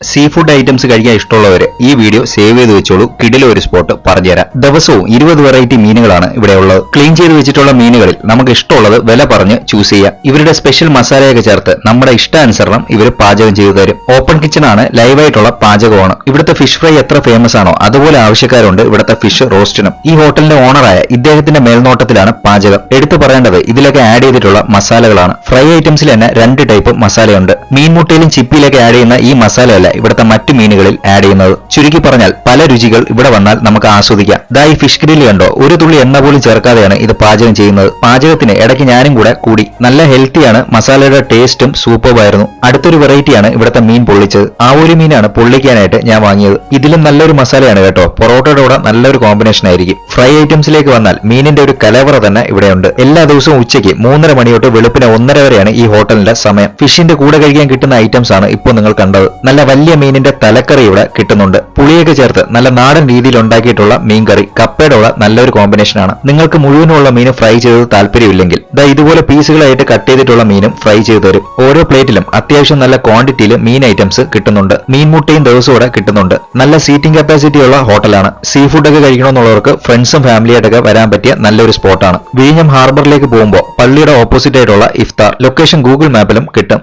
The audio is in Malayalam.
സീ ഫുഡ് ഐറ്റംസ് കഴിക്കാൻ ഇഷ്ടമുള്ളവര് ഈ വീഡിയോ സേവ് ചെയ്ത് വെച്ചോളൂ. കിടിലെ ഒരു സ്പോട്ട് പറഞ്ഞുതരാം ദിവസവും ഇരുപത് വെറൈറ്റി മീനുകളാണ് ഇവിടെ ഉള്ളത്. ക്ലീൻ ചെയ്ത് വെച്ചിട്ടുള്ള മീനുകളിൽ നമുക്ക് ഇഷ്ടമുള്ളത് വില പറഞ്ഞ് ചൂസ് ചെയ്യാം. ഇവരുടെ സ്പെഷ്യൽ മസാലയൊക്കെ ചേർത്ത് നമ്മുടെ ഇഷ്ടാനുസരണം ഇവർ പാചകം ചെയ്തു തരും. ഓപ്പൺ കിച്ചൺ ആണ് ലൈവായിട്ടുള്ള പാചകമാണ്. ഇവിടുത്തെ ഫിഷ് ഫ്രൈ എത്ര ഫേമസ് ആണോ അതുപോലെ ആവശ്യക്കാരുണ്ട് ഇവിടുത്തെ ഫിഷ് റോസ്റ്റിനും ഈ ഹോട്ടലിന്റെ ഓണറായ ഇദ്ദേഹത്തിന്റെ മേൽനോട്ടത്തിലാണ് പാചകം. എടുത്തു പറയേണ്ടത് ഇതിലൊക്കെ ആഡ് ചെയ്തിട്ടുള്ള മസാലകളാണ് ഫ്രൈ ഐറ്റംസിൽ തന്നെ രണ്ട് ടൈപ്പ് മസാലയുണ്ട് മീൻമുട്ടയിലും ചിപ്പിയിലൊക്കെ ആഡ് ചെയ്യുന്ന ഈ മസാലയല്ല ഇവിടുത്തെ മറ്റു മീനുകളിൽ ആഡ് ചെയ്യുന്നത്. ചുരുക്കി പറഞ്ഞാൽ പല രുചികൾ ഇവിടെ വന്നാൽ നമുക്ക് ആസ്വദിക്കാം. ദാ ഈ ഫിഷ് ഗ്രില്ല് കണ്ടോ? ഒരു തുള്ളി എണ്ണ പോലും ചേർക്കാതെയാണ് ഇത് പാചകം ചെയ്യുന്നത്. പാചകത്തിന് ഇടയ്ക്ക് ഞാനും കൂടെ കൂടി. നല്ല ഹെൽത്തിയാണ് മസാലയുടെ ടേസ്റ്റും സൂപ്പർബായിരുന്നു അടുത്തൊരു വെറൈറ്റിയാണ് ഇവിടുത്തെ മീൻ പൊള്ളിച്ചത്. ആ ഒരു മീനാണ് പൊള്ളിക്കാനായിട്ട് ഞാൻ വാങ്ങിയത്. ഇതിലും നല്ലൊരു മസാലയാണ് കേട്ടോ. പൊറോട്ടയുടെ കൂടെ നല്ലൊരു കോമ്പിനേഷൻ ആയിരിക്കും. ഫ്രൈ ഐറ്റംസിലേക്ക് വന്നാൽ മീനിന്റെ ഒരു കലവറ തന്നെ ഇവിടെയുണ്ട്. എല്ലാ ദിവസവും ഉച്ചയ്ക്ക് മൂന്നര മണി തൊട്ട് വെളുപ്പിന് ഒന്നര വരെയാണ് ഈ ഹോട്ടലിന്റെ സമയം. ഫിഷിന്റെ കൂടെ കഴിക്കാൻ കിട്ടുന്ന ഐറ്റംസ് ആണ് ഇപ്പോൾ നിങ്ങൾ കണ്ടത്. നല്ല വലിയ മീനിന്റെ തലക്കറി ഇവിടെ കിട്ടുന്നുണ്ട്. പുളിയൊക്കെ ചേർത്ത് നല്ല നാടൻ രീതിയിൽ ഉണ്ടാക്കിയിട്ടുള്ള മീൻകറി. കപ്പയുടെ ഉള്ള നല്ലൊരു കോമ്പിനേഷനാണ് നിങ്ങൾക്ക് മുഴുവനുള്ള മീൻ ഫ്രൈ ചെയ്തത് താല്പര്യമില്ലെങ്കിൽ ദാ ഇതുപോലെ പീസുകളായിട്ട് കട്ട് ചെയ്തിട്ടുള്ള മീനും ഫ്രൈ ചെയ്തു തരും. ഓരോ പ്ലേറ്റിലും അത്യാവശ്യം നല്ല ക്വാണ്ടിറ്റിയിൽ മീൻ ഐറ്റംസ് കിട്ടുന്നുണ്ട്. മീൻ മുട്ടയും ദിവസവും ഇവിടെ കിട്ടുന്നുണ്ട്. നല്ല സീറ്റിംഗ് കപ്പാസിറ്റി ഉള്ള ഹോട്ടലാണ് സീ ഫുഡൊക്കെ കഴിക്കണമെന്നുള്ളവർക്ക് ഫ്രണ്ട്സും ഫാമിലിയായിട്ടൊക്കെ വരാൻ പറ്റിയ നല്ലൊരു സ്പോട്ടാണ് വിഴിഞ്ഞം ഹാർബറിലേക്ക് പോകുമ്പോൾ പള്ളിയുടെ ഓപ്പോസിറ്റ് ആയിട്ടുള്ള ഇഫ്താർ. ലൊക്കേഷൻ ഗൂഗിൾ മാപ്പിലും കിട്ടും.